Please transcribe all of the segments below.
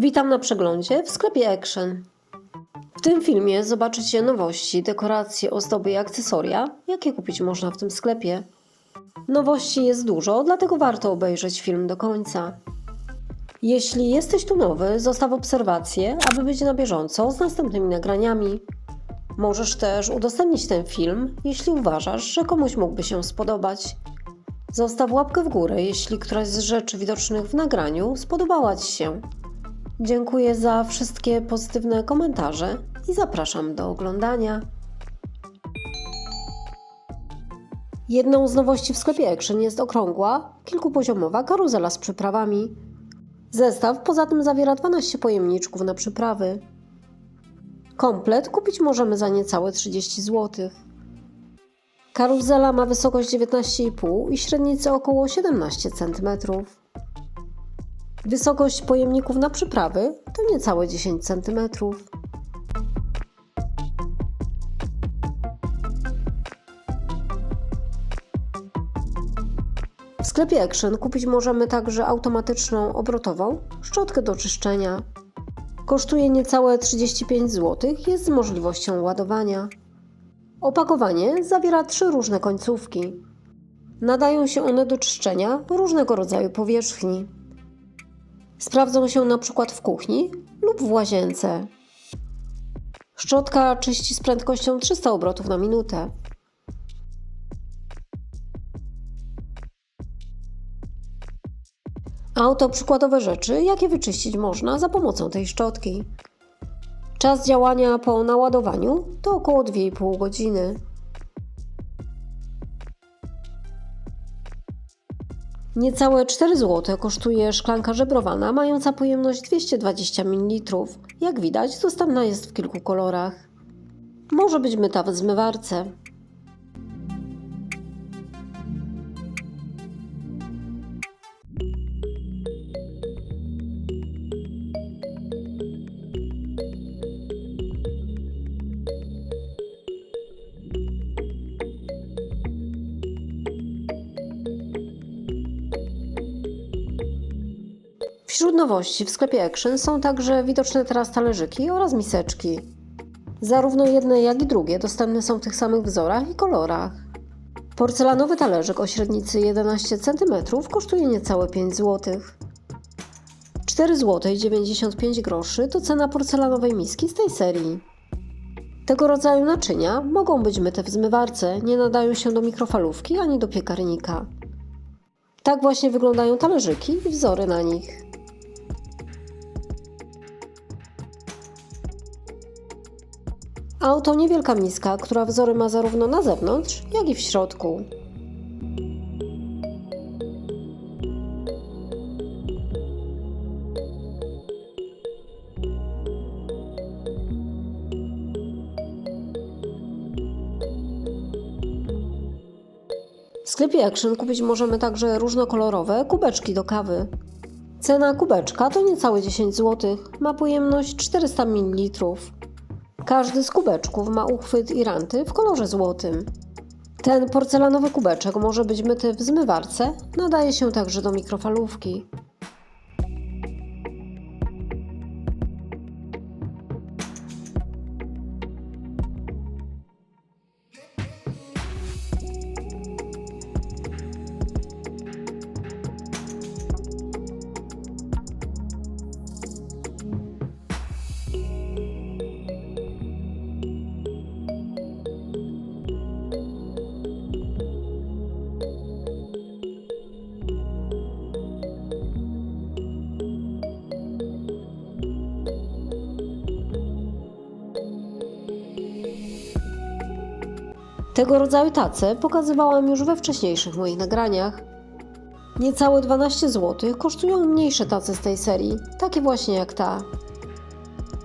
Witam na przeglądzie w sklepie Action. W tym filmie zobaczycie nowości, dekoracje, ozdoby i akcesoria, jakie kupić można w tym sklepie. Nowości jest dużo, dlatego warto obejrzeć film do końca. Jeśli jesteś tu nowy, zostaw obserwację, aby być na bieżąco z następnymi nagraniami. Możesz też udostępnić ten film, jeśli uważasz, że komuś mógłby się spodobać. Zostaw łapkę w górę, jeśli któraś z rzeczy widocznych w nagraniu spodobała Ci się. Dziękuję za wszystkie pozytywne komentarze i zapraszam do oglądania. Jedną z nowości w sklepie Action jest okrągła, kilkupoziomowa karuzela z przyprawami. Zestaw poza tym zawiera 12 pojemniczków na przyprawy. Komplet kupić możemy za niecałe 30 zł. Karuzela ma wysokość 19,5 i średnicę około 17 cm. Wysokość pojemników na przyprawy to niecałe 10 cm. W sklepie Action kupić możemy także automatyczną obrotową szczotkę do czyszczenia. Kosztuje niecałe 35 zł, jest z możliwością ładowania. Opakowanie zawiera trzy różne końcówki. Nadają się one do czyszczenia różnego rodzaju powierzchni. Sprawdzą się na przykład w kuchni lub w łazience. Szczotka czyści z prędkością 300 obrotów na minutę. A oto przykładowe rzeczy, jakie wyczyścić można za pomocą tej szczotki. Czas działania po naładowaniu to około 2,5 godziny. Niecałe 4 zł kosztuje szklanka żebrowana mająca pojemność 220 ml. Jak widać, dostępna jest w kilku kolorach. Może być myta w zmywarce. Wśród nowości w sklepie Action są także widoczne teraz talerzyki oraz miseczki. Zarówno jedne, jak i drugie dostępne są w tych samych wzorach i kolorach. Porcelanowy talerzyk o średnicy 11 cm kosztuje niecałe 5 zł. 4 zł 95 groszy to cena porcelanowej miski z tej serii. Tego rodzaju naczynia mogą być myte w zmywarce, nie nadają się do mikrofalówki ani do piekarnika. Tak właśnie wyglądają talerzyki i wzory na nich. A oto niewielka miska, która wzory ma zarówno na zewnątrz, jak i w środku. W sklepie Action kupić możemy także różnokolorowe kubeczki do kawy. Cena kubeczka to niecałe 10 zł, ma pojemność 400 ml. Każdy z kubeczków ma uchwyt i ranty w kolorze złotym. Ten porcelanowy kubeczek może być myty w zmywarce, nadaje się także do mikrofalówki. Tego rodzaju tace pokazywałam już we wcześniejszych moich nagraniach. Niecałe 12 zł kosztują mniejsze tace z tej serii, takie właśnie jak ta.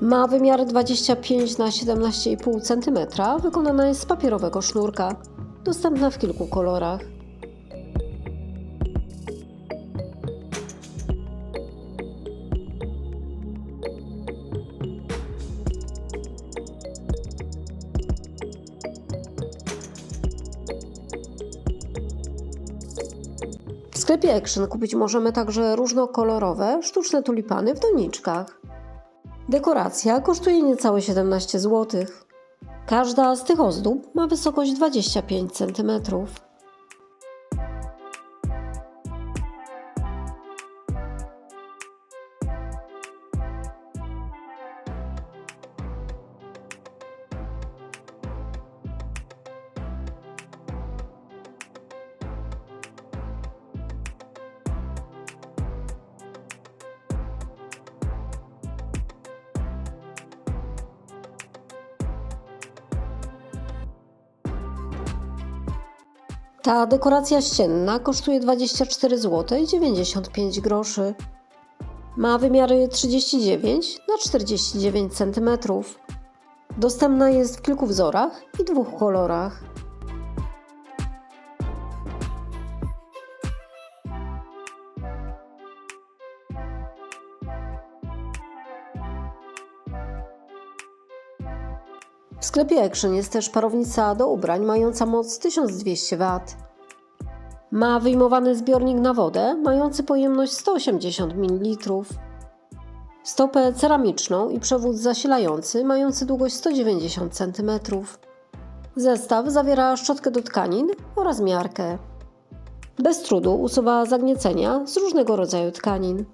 Ma wymiar 25 na 17,5 cm, wykonana jest z papierowego sznurka, dostępna w kilku kolorach. Sklepie Action kupić możemy także różnokolorowe, sztuczne tulipany w doniczkach. Dekoracja kosztuje niecałe 17 zł. Każda z tych ozdób ma wysokość 25 cm. Ta dekoracja ścienna kosztuje 24 zł i 95 groszy. Ma wymiary 39 na 49 cm. Dostępna jest w kilku wzorach i dwóch kolorach. Sklepie Action jest też parownica do ubrań mająca moc 1200 W. Ma wyjmowany zbiornik na wodę mający pojemność 180 ml. Stopę ceramiczną i przewód zasilający mający długość 190 cm. Zestaw zawiera szczotkę do tkanin oraz miarkę. Bez trudu usuwa zagniecenia z różnego rodzaju tkanin.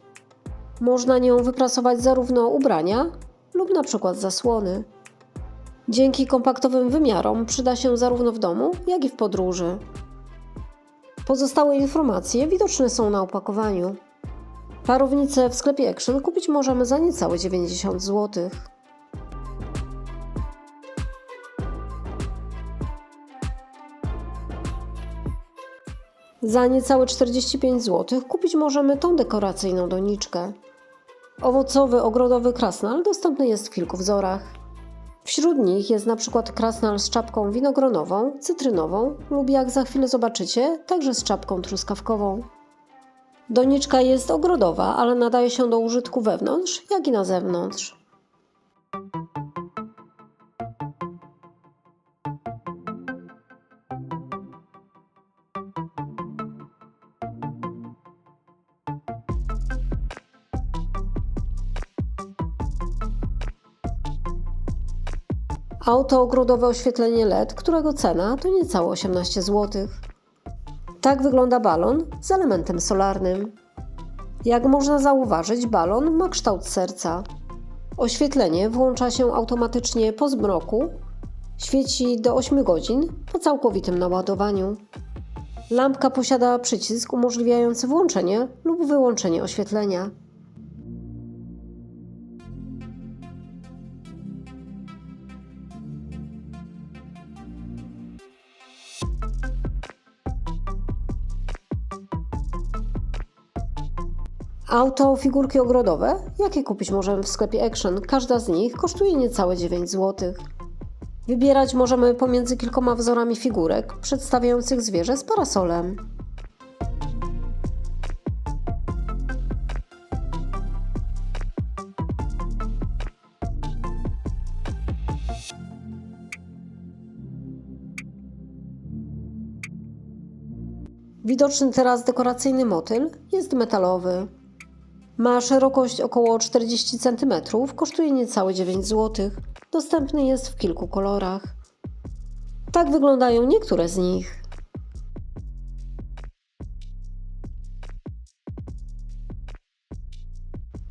Można nią wyprasować zarówno ubrania lub na przykład zasłony. Dzięki kompaktowym wymiarom przyda się zarówno w domu, jak i w podróży. Pozostałe informacje widoczne są na opakowaniu. Parownicę w sklepie Action kupić możemy za niecałe 90 zł. Za niecałe 45 zł kupić możemy tą dekoracyjną doniczkę. Owocowy ogrodowy krasnal dostępny jest w kilku wzorach. Wśród nich jest na przykład krasnal z czapką winogronową, cytrynową lub jak za chwilę zobaczycie, także z czapką truskawkową. Doniczka jest ogrodowa, ale nadaje się do użytku wewnątrz, jak i na zewnątrz. Auto ogrodowe oświetlenie LED, którego cena to niecałe 18 zł. Tak wygląda balon z elementem solarnym. Jak można zauważyć, balon ma kształt serca. Oświetlenie włącza się automatycznie po zmroku, świeci do 8 godzin po całkowitym naładowaniu. Lampka posiada przycisk umożliwiający włączenie lub wyłączenie oświetlenia. Auto, figurki ogrodowe, jakie kupić możemy w sklepie Action, każda z nich kosztuje niecałe 9 zł. Wybierać możemy pomiędzy kilkoma wzorami figurek przedstawiających zwierzę z parasolem. Widoczny teraz dekoracyjny motyl jest metalowy. Ma szerokość około 40 cm, kosztuje niecałe 9 zł. Dostępny jest w kilku kolorach. Tak wyglądają niektóre z nich.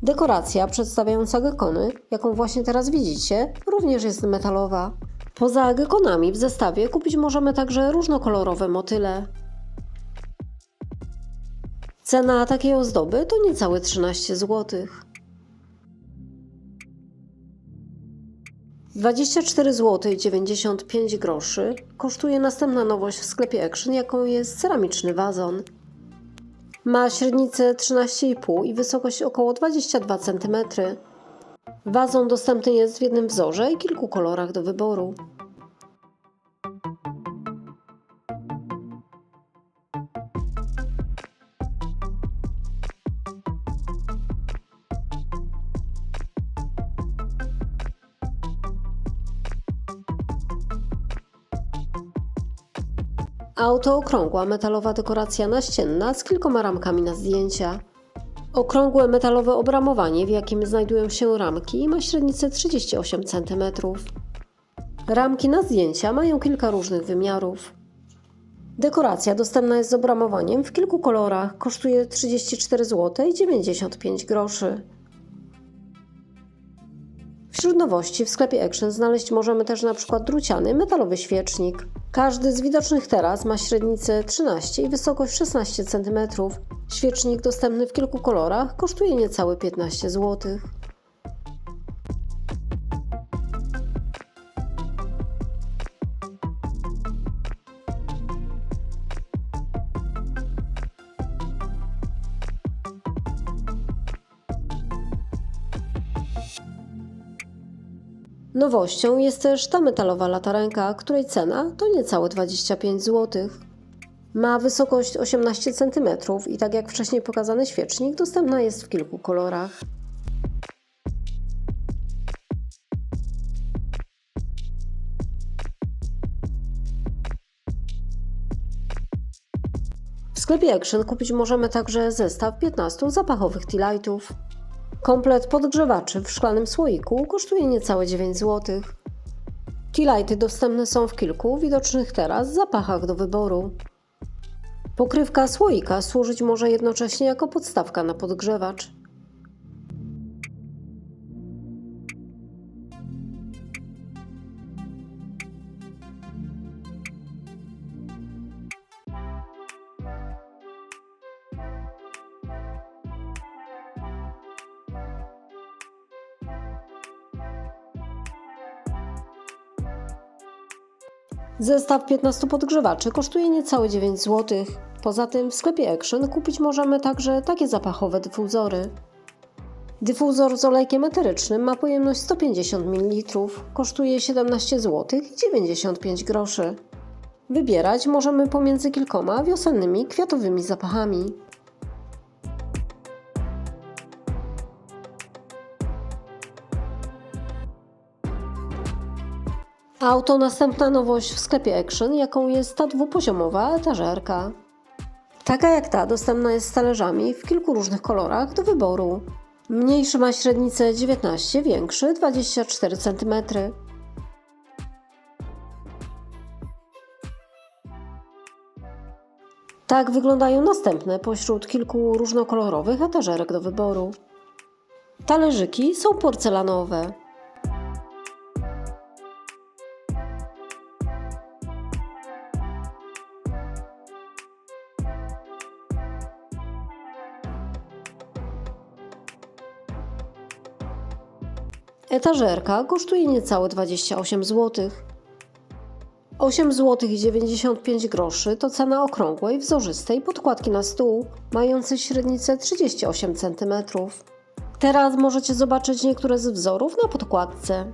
Dekoracja przedstawiająca gekony, jaką właśnie teraz widzicie, również jest metalowa. Poza gekonami w zestawie kupić możemy także różnokolorowe motyle. Cena takiej ozdoby to niecałe 13 zł. 24 zł i 95 groszy kosztuje następna nowość w sklepie Action, jaką jest ceramiczny wazon. Ma średnicę 13,5 i wysokość około 22 cm. Wazon dostępny jest w jednym wzorze i kilku kolorach do wyboru. Auto okrągła metalowa dekoracja naścienna z kilkoma ramkami na zdjęcia. Okrągłe metalowe obramowanie, w jakim znajdują się ramki, ma średnicę 38 cm. Ramki na zdjęcia mają kilka różnych wymiarów. Dekoracja dostępna jest z obramowaniem w kilku kolorach, kosztuje 34 zł i 95 groszy. Wśród nowości w sklepie Action znaleźć możemy też na przykład druciany metalowy świecznik. Każdy z widocznych teraz ma średnicę 13 i wysokość 16 cm. Świecznik dostępny w kilku kolorach kosztuje niecałe 15 zł. Nowością jest też ta metalowa latarenka, której cena to niecałe 25 zł. Ma wysokość 18 cm i tak jak wcześniej pokazany świecznik, dostępna jest w kilku kolorach. W sklepie Action kupić możemy także zestaw 15 zapachowych tea lightów. Komplet podgrzewaczy w szklanym słoiku kosztuje niecałe 9 zł. Tea lighty dostępne są w kilku widocznych teraz zapachach do wyboru. Pokrywka słoika służyć może jednocześnie jako podstawka na podgrzewacz. Zestaw 15 podgrzewaczy kosztuje niecałe 9 zł. Poza tym w sklepie Action kupić możemy także takie zapachowe dyfuzory. Dyfuzor z olejkiem eterycznym ma pojemność 150 ml, kosztuje 17 zł i 95 groszy. Wybierać możemy pomiędzy kilkoma wiosennymi kwiatowymi zapachami. A oto następna nowość w sklepie Action, jaką jest ta dwupoziomowa etażerka. Taka jak ta dostępna jest z talerzami w kilku różnych kolorach do wyboru. Mniejszy ma średnicę 19, większy 24 cm. Tak wyglądają następne pośród kilku różnokolorowych etażerek do wyboru. Talerzyki są porcelanowe. Etażerka kosztuje niecałe 28 zł. 8 zł i 95 groszy to cena okrągłej, wzorzystej podkładki na stół, mającej średnicę 38 cm. Teraz możecie zobaczyć niektóre z wzorów na podkładce.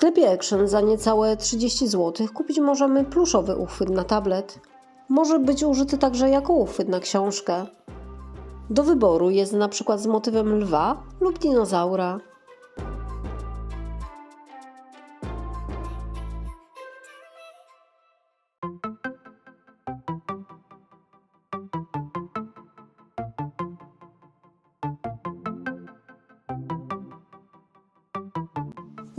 Sklepie Action za niecałe 30 zł kupić możemy pluszowy uchwyt na tablet. Może być użyty także jako uchwyt na książkę. Do wyboru jest na przykład z motywem lwa lub dinozaura.